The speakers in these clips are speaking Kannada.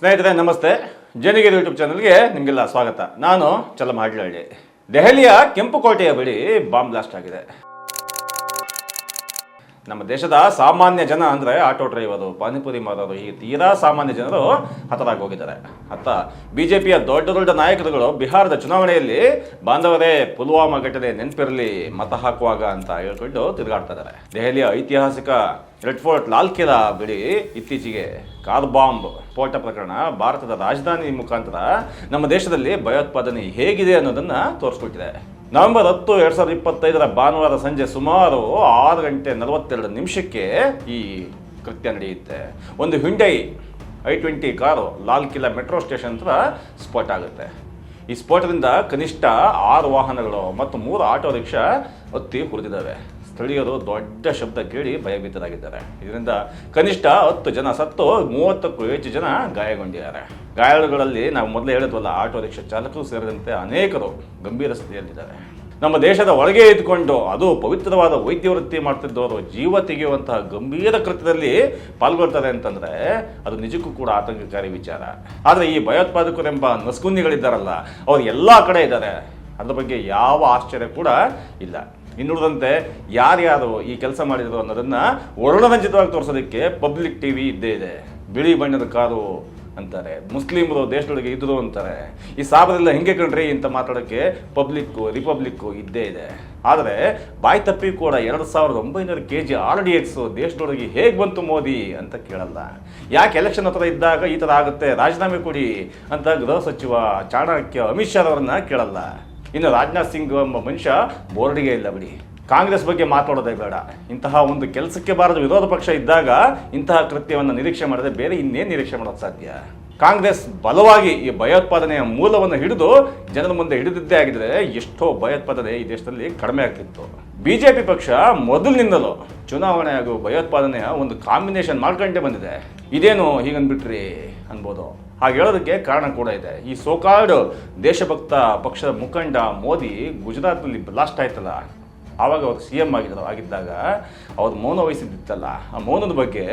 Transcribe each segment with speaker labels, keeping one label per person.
Speaker 1: ಸ್ನೇಹಿತರೆ, ನಮಸ್ತೆ. ಜನಗಿರಿ ಯೂಟ್ಯೂಬ್ ಚಾನಲ್ಗೆ ನಿಮಗೆಲ್ಲ ಸ್ವಾಗತ. ನಾನು ಚಲಮ ಹಾಡ್ಲಹಳ್ಳಿ ದೆಹಲಿಯ ಕೆಂಪುಕೋಟೆಯ ಬಳಿ ಬಾಂಬ್ ಬ್ಲಾಸ್ಟ್ ಆಗಿದೆ. ನಮ್ಮ ದೇಶದ ಸಾಮಾನ್ಯ ಜನ ಅಂದರೆ ಆಟೋ ಡ್ರೈವರು ಪಾನಿಪುರಿ ಮಾರೋರು, ಈ ತೀರಾ ಸಾಮಾನ್ಯ ಜನರು ಹತರಾಗಿ ಹೋಗಿದ್ದಾರೆ ಅತ್ತ ಬಿ ಜೆ ಪಿಯ ದೊಡ್ಡ ದೊಡ್ಡ ನಾಯಕರುಗಳು ಬಿಹಾರದ ಚುನಾವಣೆಯಲ್ಲಿ ಬಾಂಧವರೇ ಪುಲ್ವಾಮಾ ಘಟನೆ ನೆನಪಿರಲಿ, ಮತ ಹಾಕುವಾಗ ಅಂತ ಹೇಳ್ಕೊಂಡು ತಿರುಗಾಡ್ತಾ ಇದ್ದಾರೆ. ದೆಹಲಿಯ ಐತಿಹಾಸಿಕ ರೆಡ್ ಫೋರ್ಟ್ ಲಾಲ್ ಕಿಲಾ ಬಿಡಿ ಇತ್ತೀಚೆಗೆ ಕಾರ್ ಬಾಂಬ್, ಸ್ಫೋಟ ಪ್ರಕರಣ ಭಾರತದ ರಾಜಧಾನಿ ಮುಖಾಂತರ ನಮ್ಮ ದೇಶದಲ್ಲಿ ಭಯೋತ್ಪಾದನೆ ಹೇಗಿದೆ ಅನ್ನೋದನ್ನ ತೋರಿಸ್ಕೊಟ್ಟಿದೆ. ನವೆಂಬರ್ ಹತ್ತು, ಎರಡ್ ಸಾವಿರದ ಇಪ್ಪತ್ತೈದರ ಭಾನುವಾರ ಸಂಜೆ ಸುಮಾರು ಆರು ಗಂಟೆ ನಲವತ್ತೆರಡು ನಿಮಿಷಕ್ಕೆ ಈ ಕೃತ್ಯ ನಡೆಯುತ್ತೆ. ಒಂದು Hyundai i twenty car Lal Qila metro station ಹತ್ರ ಸ್ಫೋಟ ಆಗುತ್ತೆ. ಈ ಸ್ಫೋಟದಿಂದ ಕನಿಷ್ಠ ಆರು ವಾಹನಗಳು ಮತ್ತು ಮೂರು ಆಟೋ ರಿಕ್ಷಾ ಹತ್ತಿ ಹುರಿದಿದ್ದಾವೆ. ಸ್ಥಳೀಯರು ದೊಡ್ಡ ಶಬ್ದ ಕೇಳಿ ಭಯಭೀತರಾಗಿದ್ದಾರೆ. ಇದರಿಂದ ಕನಿಷ್ಠ ಹತ್ತು ಜನ ಸತ್ತು ಮೂವತ್ತಕ್ಕೂ ಹೆಚ್ಚು ಜನ ಗಾಯಗೊಂಡಿದ್ದಾರೆ. ಗಾಯಾಳುಗಳಲ್ಲಿ ನಾವು ಮೊದಲೇ ಹೇಳಿದ್ವಲ್ಲ, ಆಟೋ ರಿಕ್ಷಾ ಚಾಲಕರು ಸೇರಿದಂತೆ ಅನೇಕರು ಗಂಭೀರ ಸ್ಥಿತಿಯಲ್ಲಿದ್ದಾರೆ. ನಮ್ಮ ದೇಶದ ಒಳಗೆ ಇದ್ದುಕೊಂಡು ಅದು ಪವಿತ್ರವಾದ ವೈದ್ಯ ವೃತ್ತಿ ಮಾಡ್ತಿದ್ದವರು ಜೀವ ತೆಗೆಯುವಂತಹ ಗಂಭೀರ ಕೃತ್ಯದಲ್ಲಿ ಪಾಲ್ಗೊಳ್ತಾರೆ ಅಂತಂದ್ರೆ ಅದು ನಿಜಕ್ಕೂ ಕೂಡ ಆತಂಕಕಾರಿ ವಿಚಾರ. ಆದರೆ ಈ ಭಯೋತ್ಪಾದಕರೆಂಬ ನಸ್ಕುಂದಿಗಳಿದ್ದಾರಲ್ಲ ಅವ್ರು ಎಲ್ಲ ಕಡೆ ಇದ್ದಾರೆ. ಅದ್ರ ಬಗ್ಗೆ ಯಾವ ಆಶ್ಚರ್ಯ ಕೂಡ ಇಲ್ಲ. ಇನ್ನುಳಿದಂತೆ ಯಾರ್ಯಾರು ಈ ಕೆಲಸ ಮಾಡಿದ್ರು ಅನ್ನೋದನ್ನ ವರ್ಣರಂಜಿತವಾಗಿ ತೋರಿಸೋದಕ್ಕೆ ಪಬ್ಲಿಕ್ ಟಿ ವಿ ಇದ್ದೇ ಇದೆ. ಬಿಳಿ ಬಣ್ಣದ ಕಾರು ಅಂತಾರೆ. ಮುಸ್ಲಿಮರು ದೇಶದೊಳಗೆ ಇದ್ರು ಅಂತಾರೆ. ಈ ಸಾಬರೆಲ್ಲ ಹೆಂಗೆ ಕಂಡ್ರಿ ಅಂತ ಮಾತಾಡೋಕ್ಕೆ ಪಬ್ಲಿಕ್ಕು ರಿಪಬ್ಲಿಕ್ಕು ಇದ್ದೇ ಇದೆ. ಆದರೆ ಬಾಯಿ ತಪ್ಪಿ ಕೂಡ ಎರಡು ಸಾವಿರದ ಒಂಬೈನೂರು K G R D X ದೇಶದೊಳಗೆ ಹೇಗೆ ಬಂತು ಮೋದಿ ಅಂತ ಕೇಳಲ್ಲ. ಯಾಕೆ ಎಲೆಕ್ಷನ್ ಹತ್ರ ಇದ್ದಾಗ ಈ ಥರ ಆಗುತ್ತೆ? ರಾಜೀನಾಮೆ ಕೊಡಿ ಅಂತ ಗೃಹ ಸಚಿವ ಚಾಣಕ್ಯ ಅಮಿತ್ ಶಾ ಅವರನ್ನ ಕೇಳಲ್ಲ. ಇನ್ನು ರಾಜನಾಥ್ ಸಿಂಗ್ ಎಂಬ ಮನುಷ್ಯ ಬೋರ್ಡಿಗೆ ಇಲ್ಲ ಬಿಡಿ. ಕಾಂಗ್ರೆಸ್ ಬಗ್ಗೆ ಮಾತಾಡೋದೇ ಬೇಡ. ಇಂತಹ ಒಂದು ಕೆಲಸಕ್ಕೆ ಬಾರದ ವಿರೋಧ ಪಕ್ಷ ಇದ್ದಾಗ ಇಂತಹ ಕೃತ್ಯವನ್ನು ನಿರೀಕ್ಷೆ ಮಾಡದೆ ಬೇರೆ ಇನ್ನೇನು ನಿರೀಕ್ಷೆ ಮಾಡೋದು ಸಾಧ್ಯ? ಕಾಂಗ್ರೆಸ್ ಬಲವಾಗಿ ಈ ಭಯೋತ್ಪಾದನೆಯ ಮೂಲವನ್ನು ಹಿಡಿದು ಜನರ ಮುಂದೆ ಹಿಡಿದಿದ್ದೇ ಆಗಿದ್ರೆ ಎಷ್ಟೋ ಭಯೋತ್ಪಾದನೆ ಈ ದೇಶದಲ್ಲಿ ಕಡಿಮೆ ಆಗ್ತಿತ್ತು. ಬಿಜೆಪಿ ಪಕ್ಷ ಮೊದಲಿನಿಂದಲೂ ಚುನಾವಣೆ ಹಾಗೂ ಭಯೋತ್ಪಾದನೆಯ ಒಂದು ಕಾಂಬಿನೇಷನ್ ಮಾಡ್ಕೊಂಡೇ ಬಂದಿದೆ. ಇದೇನು ಹೀಗನ್ಬಿಟ್ರಿ ಅನ್ಬೋದು? ಹಾಗೆ ಹೇಳೋದಕ್ಕೆ ಕಾರಣ ಕೂಡ ಇದೆ. ಈ ಸೋಕಾಲ್ಡ್ ದೇಶಭಕ್ತ ಪಕ್ಷದ ಮುಖಂಡ ಮೋದಿ ಗುಜರಾತ್ನಲ್ಲಿ ಬ್ಲಾಸ್ಟ್ ಆಯ್ತಲ್ಲ. ಆವಾಗ ಅವ್ರು ಸಿ ಎಂ ಆಗಿದ್ರು ಆಗಿದ್ದಾಗ ಅವ್ರು ಮೌನ ವಹಿಸಿದ್ದಿತ್ತಲ್ಲ. ಆ ಮೌನದ ಬಗ್ಗೆ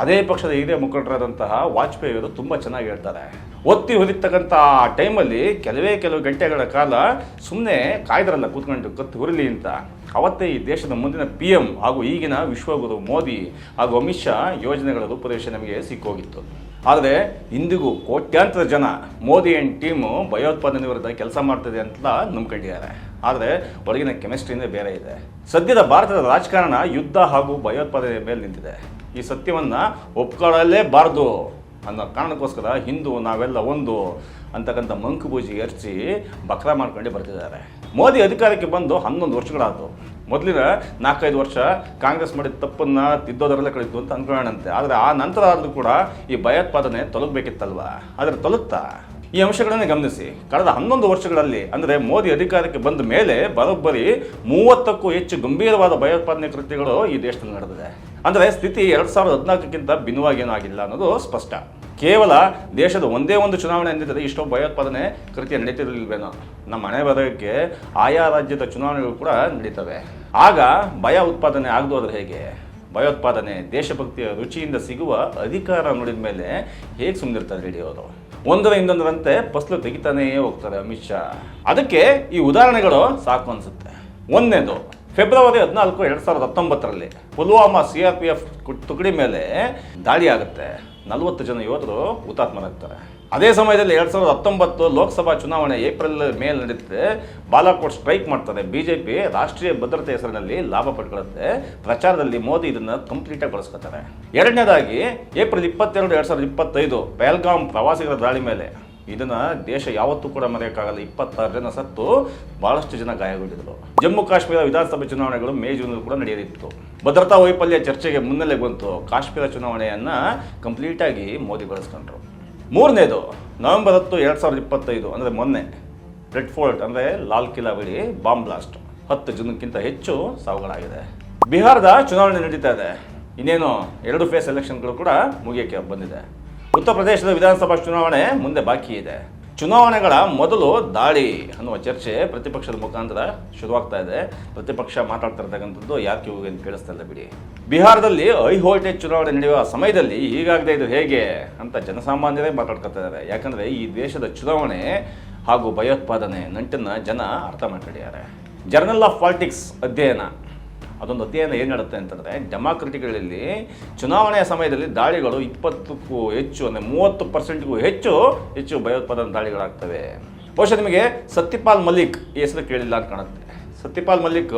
Speaker 1: ಅದೇ ಪಕ್ಷದ ಹಿರಿಯ ಮುಖಂಡರಾದಂತಹ ವಾಜಪೇಯಿ ಅವರು ತುಂಬ ಚೆನ್ನಾಗಿ ಹೇಳ್ತಾರೆ. ಒತ್ತಿ ಹುರಿತಕ್ಕಂಥ ಆ ಟೈಮಲ್ಲಿ ಕೆಲವೇ ಕೆಲವು ಗಂಟೆಗಳ ಕಾಲ ಸುಮ್ಮನೆ ಕಾಯ್ದರಲ್ಲ ಕೂತ್ಕೊಂಡು ಕತ್ತು ಹುರಿಲಿ ಅಂತ. ಅವತ್ತೇ ಈ ದೇಶದ ಮುಂದಿನ ಪಿ ಎಂ ಹಾಗೂ ಈಗಿನ ವಿಶ್ವಗುರು ಮೋದಿ ಹಾಗೂ ಅಮಿತ್ ಶಾ ಯೋಜನೆಗಳ ರೂಪುರೇಷೆ ನಮಗೆ ಸಿಕ್ಕೋಗಿತ್ತು. ಆದರೆ ಇಂದಿಗೂ ಕೋಟ್ಯಾಂತರ ಜನ ಮೋದಿ ಆ್ಯಂಡ್ ಟೀಮು ಭಯೋತ್ಪಾದನೆ ವಿರುದ್ಧ ಕೆಲಸ ಮಾಡ್ತಿದೆ ಅಂತ ನಂಬ್ಕೊಂಡಿದ್ದಾರೆ ಆದರೆ ಒಳಗಿನ ಕೆಮಿಸ್ಟ್ರಿಯಿಂದ ಬೇರೆ ಇದೆ. ಸದ್ಯದ ಭಾರತದ ರಾಜಕಾರಣ ಯುದ್ಧ ಹಾಗೂ ಭಯೋತ್ಪಾದನೆ ಮೇಲೆ ನಿಂತಿದೆ. ಈ ಸತ್ಯವನ್ನು ಒಪ್ಕೊಳ್ಳಲೇಬಾರ್ದು ಅನ್ನೋ ಕಾರಣಕ್ಕೋಸ್ಕರ ಹಿಂದೂ ನಾವೆಲ್ಲ ಒಂದು ಅಂತಕ್ಕಂಥ ಮಂಕುಬೂಜಿ ಎರಚಿ ಬಕ್ರ ಮಾಡ್ಕೊಂಡು ಬರ್ತಿದ್ದಾರೆ. ಮೋದಿ ಅಧಿಕಾರಕ್ಕೆ ಬಂದು ಹನ್ನೊಂದು ವರ್ಷಗಳಾದವು ಮೊದಲಿನ ನಾಲ್ಕೈದು ವರ್ಷ ಕಾಂಗ್ರೆಸ್ ಮಾಡಿದ ತಪ್ಪನ್ನ ತಿದ್ದೋದರಲ್ಲೇ ಕಳಿತು ಅಂತ ಅನ್ಕೊಳ್ಳೋಣಂತೆ ಆದರೆ ಆ ನಂತರ ಆದರೂ ಕೂಡ ಈ ಭಯೋತ್ಪಾದನೆ ತೊಲಗಬೇಕಿತ್ತಲ್ವಾ? ಆದರೆ ತೊಲಗ್ತಾ ಈ ಅಂಶಗಳನ್ನು ಗಮನಿಸಿ. ಕಳೆದ ಹನ್ನೊಂದು ವರ್ಷಗಳಲ್ಲಿ, ಅಂದರೆ ಮೋದಿ ಅಧಿಕಾರಕ್ಕೆ ಬಂದ ಮೇಲೆ ಬರೋಬ್ಬರಿ ಮೂವತ್ತಕ್ಕೂ ಹೆಚ್ಚು ಗಂಭೀರವಾದ ಭಯೋತ್ಪಾದನೆ ಕೃತ್ಯಗಳು ಈ ದೇಶದಲ್ಲಿ ನಡೆದಿದೆ. ಅಂದರೆ ಸ್ಥಿತಿ ಎರಡು ಸಾವಿರದ ಹದಿನಾಲ್ಕಕ್ಕಿಂತ ಭಿನ್ನವಾಗಿ ಆಗಿಲ್ಲ ಅನ್ನೋದು ಸ್ಪಷ್ಟ. ಕೇವಲ ದೇಶದ ಒಂದೇ ಒಂದು ಚುನಾವಣೆ ಅಂದಿದ್ದರೆ ಇಷ್ಟೋ ಭಯೋತ್ಪಾದನೆ ಕೃತ್ಯ ನಡೀತಿರಲಿಲ್ವೇನೋ. ನಮ್ಮ ಮನೆ ಬರೋಕ್ಕೆ ಆಯಾ ರಾಜ್ಯದ ಚುನಾವಣೆಗಳು ಕೂಡ ನಡೀತವೆ. ಆಗ ಭಯ ಉತ್ಪಾದನೆ ಆಗದೋದ್ರೆ ಹೇಗೆ? ಭಯೋತ್ಪಾದನೆ, ದೇಶಭಕ್ತಿಯ ರುಚಿಯಿಂದ ಸಿಗುವ ಅಧಿಕಾರ ನೋಡಿದ ಮೇಲೆ ಹೇಗೆ ಸುಮ್ಮನಿರ್ತಾರೆ ರೇಡಿಯೋರು ಒಂದರ ಇನ್ನೊಂದರಂತೆ ಫಸಲು ತೆಗಿತಾನೇ ಹೋಗ್ತಾರೆ ಅಮಿತ್ ಶಾ. ಅದಕ್ಕೆ ಈ ಉದಾಹರಣೆಗಳು ಸಾಕು ಅನಿಸುತ್ತೆ. ಒಂದನೇದು ಫೆಬ್ರವರಿ ಹದಿನಾಲ್ಕು, ಎರಡು ಸಾವಿರದ ಹತ್ತೊಂಬತ್ತರಲ್ಲಿ Pulwama C R P F ತುಕಡಿ ಮೇಲೆ ದಾಳಿ ಆಗುತ್ತೆ. ನಲವತ್ತು ಜನ ಯೋಧರು ಹುತಾತ್ಮರಾಗ್ತಾರೆ. ಅದೇ ಸಮಯದಲ್ಲಿ ಎರಡು ಸಾವಿರದ ಹತ್ತೊಂಬತ್ತು ಲೋಕಸಭಾ ಚುನಾವಣೆ ಏಪ್ರಿಲ್ ಮೇಲೆ ನಡೆಯುತ್ತೆ ಬಾಲಾಕೋಟ್ ಸ್ಟ್ರೈಕ್ ಮಾಡ್ತಾರೆ ಬಿಜೆಪಿ ರಾಷ್ಟ್ರೀಯ ಭದ್ರತೆ ಹೆಸರಿನಲ್ಲಿ ಲಾಭ ಪಡ್ಕೊಳ್ಳುತ್ತೆ. ಪ್ರಚಾರದಲ್ಲಿ ಮೋದಿ ಇದನ್ನು ಕಂಪ್ಲೀಟಾಗಿ ಬಳಸ್ಕೊತಾರೆ ಎರಡನೇದಾಗಿ ಏಪ್ರಿಲ್ ಇಪ್ಪತ್ತೆರಡು, ಎರಡು ಸಾವಿರದ ಇಪ್ಪತ್ತೈದು ಪೆಹಲ್ಗಾಮ್ ಪ್ರವಾಸಿಗರ ದಾಳಿ ಮೇಲೆ. ಇದನ್ನ ದೇಶ ಯಾವತ್ತೂ ಕೂಡ ಮರೆಯೋಕ್ಕಾಗಲ್ಲ. ಇಪ್ಪತ್ತಾರು ಜನ ಸತ್ತು ಬಹಳಷ್ಟು ಜನ ಗಾಯಗೊಂಡಿದ್ದರು ಜಮ್ಮು ಕಾಶ್ಮೀರ ವಿಧಾನಸಭೆ ಚುನಾವಣೆಗಳು ಮೇ ಜೂನ್ ಕೂಡ ನಡೆಯಲಿತ್ತು. ಭದ್ರತಾ ವೈಫಲ್ಯ ಚರ್ಚೆಗೆ ಮುನ್ನೆಲೆ ಬಂತು. ಕಾಶ್ಮೀರ ಚುನಾವಣೆಯನ್ನು ಕಂಪ್ಲೀಟಾಗಿ ಮೋದಿ ಬಳಸ್ಕೊಂಡ್ರು. ಮೂರನೇದು, ನವೆಂಬರ್ ಹತ್ತು, ಎರಡು ಸಾವಿರದ ಇಪ್ಪತ್ತೈದು, ಅಂದರೆ ಮೊನ್ನೆ, ರೆಡ್ ಫೋರ್ಟ್, ಅಂದರೆ ಲಾಲ್ ಕಿಲಾ ಬಳಿ ಬಾಂಬ್ ಬ್ಲಾಸ್ಟ್. ಹತ್ತು ಜನಕ್ಕಿಂತ ಹೆಚ್ಚು ಸಾವುಗಳಾಗಿದೆ. ಬಿಹಾರದ ಚುನಾವಣೆ ನಡೀತಾ ಇದೆ. ಇನ್ನೇನು, ಎರಡು ಫೇಸ್ ಎಲೆಕ್ಷನ್ಗಳು ಕೂಡ ಮುಗಿಯೋಕ್ಕೆ ಬಂದಿದೆ. ಉತ್ತರ ಪ್ರದೇಶದ ವಿಧಾನಸಭಾ ಚುನಾವಣೆ ಮುಂದೆ ಬಾಕಿ ಇದೆ. ಚುನಾವಣೆಗಳ ಮೊದಲು ದಾಳಿ ಅನ್ನುವ ಚರ್ಚೆ ಪ್ರತಿಪಕ್ಷದ ಮುಖಾಂತರ ಶುರುವಾಗ್ತಾ ಇದೆ. ಪ್ರತಿಪಕ್ಷ ಮಾತಾಡ್ತಾ ಇರ್ತಕ್ಕಂಥದ್ದು ಯಾಕೆ ಹೋಗಿ ಏನು ಕೇಳಿಸ್ತಾ ಇಲ್ಲ ಬಿಡಿ. ಬಿಹಾರದಲ್ಲಿ ಹೈ ವೋಲ್ಟೇಜ್ ಚುನಾವಣೆ ನಡೆಯುವ ಸಮಯದಲ್ಲಿ ಹೀಗಾಗದೆ ಇದು ಹೇಗೆ ಅಂತ ಜನಸಾಮಾನ್ಯರೇ ಮಾತಾಡ್ಕೊತಾ ಇದ್ದಾರೆ. ಯಾಕಂದರೆ ಈ ದೇಶದ ಚುನಾವಣೆ ಹಾಗೂ ಭಯೋತ್ಪಾದನೆ ನಂಟನ್ನು ಜನ ಅರ್ಥ ಮಾಡ್ಕೊಂಡಿದ್ದಾರೆ. ಜರ್ನಲ್ ಆಫ್ ಪಾಲಿಟಿಕ್ಸ್ ಅಧ್ಯಯನ. ಅದೊಂದು ಅಧ್ಯಯನ ಏನು ಹೇಳುತ್ತೆ ಅಂತಂದರೆ ಡೆಮಾಕ್ರಟಿಗಳಲ್ಲಿ ಚುನಾವಣೆಯ ಸಮಯದಲ್ಲಿ ದಾಳಿಗಳು ಇಪ್ಪತ್ತಕ್ಕೂ ಹೆಚ್ಚು ಅಂದರೆ ಮೂವತ್ತು ಪರ್ಸೆಂಟ್ಗೂ ಹೆಚ್ಚು ಹೆಚ್ಚು ಭಯೋತ್ಪಾದನಾ ದಾಳಿಗಳಾಗ್ತವೆ ಬಹುಶಃ ನಿಮಗೆ ಸತ್ಯಪಾಲ್ ಮಲ್ಲಿಕ್ ಈ ಹೆಸರು ಕೇಳಿಲ್ಲ ಅಂತ ಕಾಣುತ್ತೆ ಸತ್ಯಪಾಲ್ ಮಲ್ಲಿಕ್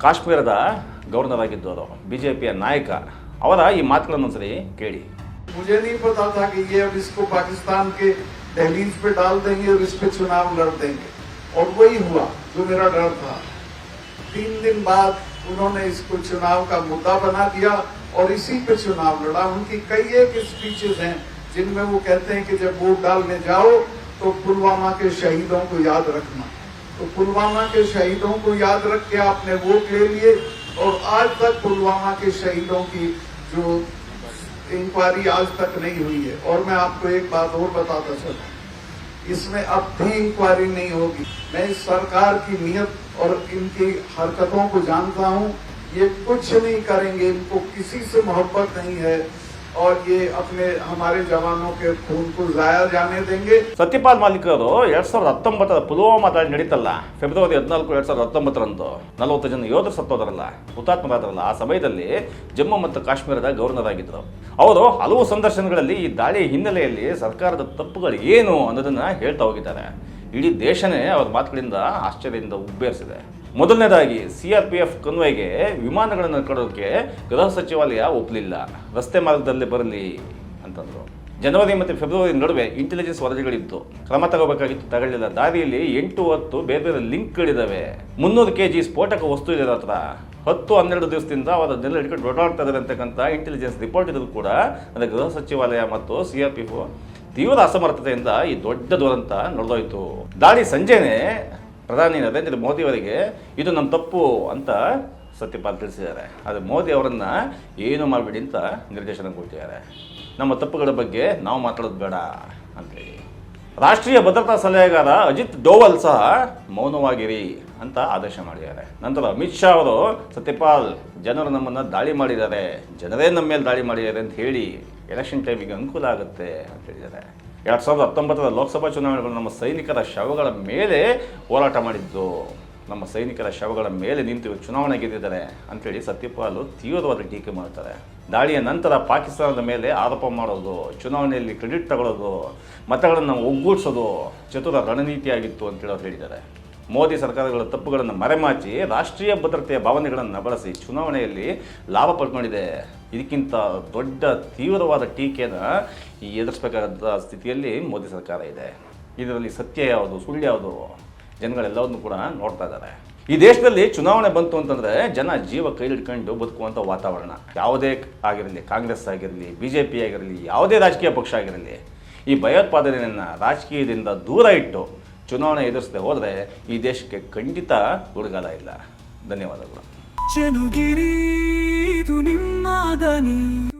Speaker 1: ಕಾಶ್ಮೀರದ ಗವರ್ನರ್ ಆಗಿದ್ದವರು ಬಿ ಜೆ ಪಿಯ ನಾಯಕ ಅವರ ಈ ಮಾತುಗಳನ್ನು ಒಂದ್ಸರಿ ಕೇಳಿ
Speaker 2: मुझे नहीं पता था कि ये अब इसको पाकिस्तान के दहलीज पे डाल देंगे और इस पे चुनाव लड़ देंगे और वही हुआ जो मेरा डर था तीन दिन बाद उन्होंने इसको चुनाव का मुद्दा बना दिया और इसी पे चुनाव लड़ा। उनकी कई एक स्पीचेस हैं, जिनमें वो कहते हैं कि जब वोट डालने जाओ तो पुलवामा के शहीदों को याद रखना। तो पुलवामा के शहीदों को याद रख के आपने वोट ले लिए और आज तक पुलवामा के शहीदों की जो इंक्वायरी आज तक नहीं हुई है। और मैं आपको एक बात और बताता चलूँ। इसमें अब भी इंक्वायरी नहीं होगी। मैं इस सरकार की नीयत और इनकी हरकतों को जानता हूँ। ये कुछ नहीं करेंगे, इनको किसी से मोहब्बत नहीं है। और ये अपने हमारे जवानों के खून को जाया जाने देंगे
Speaker 1: ಸತ್ಯಪಾಲ್ ಮಾಲಿಕ್ ಅವರು ಎರಡ್ ಸಾವಿರದ ಹತ್ತೊಂಬತ್ತರ ಪುಲ್ವಾಮಾ ದಾಳಿ ನಡೀತಲ್ಲ ಫೆಬ್ರವರಿ ಹದಿನಾಲ್ಕು ಎರಡ್ ಸಾವಿರದ ಹತ್ತೊಂಬತ್ತರಂದು ನಲವತ್ತು ಜನ ಯೋಧರು ಸತ್ತೋದ್ರಲ್ಲ ಹುತಾತ್ಮರಾದ್ರಲ್ಲ ಆ ಸಮಯದಲ್ಲಿ ಜಮ್ಮು ಮತ್ತು ಕಾಶ್ಮೀರದ ಗವರ್ನರ್ ಆಗಿದ್ದರು ಅವರು ಹಲವು ಸಂದರ್ಶನಗಳಲ್ಲಿ ಈ ದಾಳಿ ಹಿನ್ನೆಲೆಯಲ್ಲಿ ಸರ್ಕಾರದ ತಪ್ಪುಗಳು ಏನು ಅನ್ನೋದನ್ನ ಹೇಳ್ತಾ ಹೋಗಿದ್ದಾರೆ ಇಡೀ ದೇಶನೇ ಅವ್ರ ಮಾತುಗಳಿಂದ ಆಶ್ಚರ್ಯದಿಂದ ಉಬ್ಬೇರಿಸಿದೆ ಮೊದಲನೇದಾಗಿ ಸಿ ಆರ್ ಪಿ ಎಫ್ ಕನ್ವೆಗೆ ವಿಮಾನಗಳನ್ನು ಕೊಡೋಕ್ಕೆ ಗೃಹ ಸಚಿವಾಲಯ ಒಪ್ಪಲಿಲ್ಲ ರಸ್ತೆ ಮಾರ್ಗದಲ್ಲಿ ಬರಲಿ ಅಂತಂದರು. ಜನವರಿ ಮತ್ತು ಫೆಬ್ರವರಿ ನಡುವೆ ಇಂಟೆಲಿಜೆನ್ಸ್ ವರದಿಗಳಿತ್ತು. ಕ್ರಮ ತಗೋಬೇಕಾಗಿತ್ತು, ತಗೊಳ್ಳಿಲ್ಲ. ದಾರಿಯಲ್ಲಿ ಎಂಟು ಹತ್ತು ಬೇರೆ ಬೇರೆ ಲಿಂಕ್ಗಳಿದ್ದಾವೆ ಮುನ್ನೂರು ಕೆ ಜಿ ಸ್ಫೋಟಕ ವಸ್ತು ಇದೆ ಹತ್ರ ಹತ್ತು ಹನ್ನೆರಡು ದಿವಸದಿಂದ ಅವರ ಅದನ್ನೆಲ್ಲ ಹಿಡ್ಕೊಂಡು ಓಡಾಡ್ತಾ ಇದ್ದಾರೆ ಇಂಟೆಲಿಜೆನ್ಸ್ ರಿಪೋರ್ಟ್ ಇದ್ರು ಕೂಡ ಅಂದರೆ ಗೃಹ ಸಚಿವಾಲಯ ಮತ್ತು ಸಿ ಆರ್ ಪಿ ತೀವ್ರ ಅಸಮರ್ಥತೆಯಿಂದ ಈ ದೊಡ್ಡ ದುರಂತ ನಡೆದೋಯ್ತು. ದಾಳಿ ಸಂಜೆನೆ ಪ್ರಧಾನಿ ನರೇಂದ್ರ ಮೋದಿ ಅವರಿಗೆ ಇದು ನಮ್ಮ ತಪ್ಪು ಅಂತ ಸತ್ಯಪಾಲ್ ತಿಳಿಸಿದ್ದಾರೆ. ಆದರೆ ಮೋದಿ ಅವರನ್ನು ಏನು ಮಾಡಬೇಡಿ ಅಂತ ನಿರ್ದೇಶನ ಕೊಟ್ಟಿದ್ದಾರೆ. ನಮ್ಮ ತಪ್ಪುಗಳ ಬಗ್ಗೆ ನಾವು ಮಾತಾಡೋದು ಬೇಡ ಅಂತೇಳಿ. ರಾಷ್ಟ್ರೀಯ ಭದ್ರತಾ ಸಲಹೆಗಾರ ಅಜಿತ್ ಡೋವಲ್ ಸಹ ಮೌನವಾಗಿರಿ ಅಂತ ಆದೇಶ ಮಾಡಿದ್ದಾರೆ. ನಂತರ ಅಮಿತ್ ಶಾ ಅವರು, ಸತ್ಯಪಾಲ್, ಜನರು ನಮ್ಮನ್ನು ದಾಳಿ ಮಾಡಿದ್ದಾರೆ. ಜನರೇ ನಮ್ಮ ಮೇಲೆ ದಾಳಿ ಮಾಡಿದ್ದಾರೆ ಅಂತ ಹೇಳಿ ಎಲೆಕ್ಷನ್ ಟೈಮಿಗೆ ಅನುಕೂಲ ಆಗುತ್ತೆ ಅಂತ ಹೇಳಿದ್ದಾರೆ. ಎರಡು ಸಾವಿರದ ಹತ್ತೊಂಬತ್ತರ ಲೋಕಸಭಾ ಚುನಾವಣೆಗಳು ನಮ್ಮ ಸೈನಿಕರ ಶವಗಳ ಮೇಲೆ ಹೋರಾಟ ಮಾಡಿದ್ದು. ನಮ್ಮ ಸೈನಿಕರ ಶವಗಳ ಮೇಲೆ ನಿಂತು ಚುನಾವಣೆ ಗೆದ್ದಿದ್ದಾರೆ ಅಂತೇಳಿ ಸತ್ಯಪಾಲು ತೀವ್ರವಾದ ಟೀಕೆ ಮಾಡ್ತಾರೆ. ದಾಳಿಯ ನಂತರ ಪಾಕಿಸ್ತಾನದ ಮೇಲೆ ಆರೋಪ ಮಾಡೋದು, ಚುನಾವಣೆಯಲ್ಲಿ ಕ್ರೆಡಿಟ್ ತಗೊಳ್ಳೋದು, ಮತಗಳನ್ನು ಒಗ್ಗೂಡಿಸೋದು ಚತುರ ರಣನೀತಿಯಾಗಿತ್ತು ಅಂತೇಳಿ ಅವ್ರು ಹೇಳಿದ್ದಾರೆ. ಮೋದಿ ಸರ್ಕಾರಗಳ ತಪ್ಪುಗಳನ್ನು ಮರೆಮಾಚಿ ರಾಷ್ಟ್ರೀಯ ಭದ್ರತೆಯ ಭಾವನೆಗಳನ್ನು ಬಳಸಿ ಚುನಾವಣೆಯಲ್ಲಿ ಲಾಭ ಪಡ್ಕೊಂಡಿದೆ. ಇದಕ್ಕಿಂತ ದೊಡ್ಡ ತೀವ್ರವಾದ ಟೀಕೆಯನ್ನು ಎದುರಿಸಬೇಕಾದ ಸ್ಥಿತಿಯಲ್ಲಿ ಮೋದಿ ಸರ್ಕಾರ ಇದೆ. ಇದರಲ್ಲಿ ಸತ್ಯ ಯಾವುದು, ಸುಳ್ಳು ಯಾವುದು ಜನಗಳೆಲ್ಲವನ್ನು ಕೂಡ ನೋಡ್ತಾ ಇದ್ದಾರೆ. ಈ ದೇಶದಲ್ಲಿ ಚುನಾವಣೆ ಬಂತು ಅಂತಂದರೆ ಜನ ಜೀವ ಕೈಲಿಡ್ಕೊಂಡು ಬದುಕುವಂಥ ವಾತಾವರಣ. ಯಾವುದೇ ಆಗಿರಲಿ, ಕಾಂಗ್ರೆಸ್ ಆಗಿರಲಿ ಬಿ ಜೆ ಪಿ ಆಗಿರಲಿ, ಯಾವುದೇ ರಾಜಕೀಯ ಪಕ್ಷ ಆಗಿರಲಿ, ಈ ಭಯೋತ್ಪಾದನೆಯನ್ನು ರಾಜಕೀಯದಿಂದ ದೂರ ಇಟ್ಟು ಚುನಾವಣೆ ಎದುರಿಸದೆ ಹೋದರೆ ಈ ದೇಶಕ್ಕೆ ಖಂಡಿತ ಗುಡುಗಾಲ ಇಲ್ಲ. ಧನ್ಯವಾದಗಳು.
Speaker 3: ಚೆನುಗಿರಿ ಇದು ನಿಮ್ಮ ದನಿ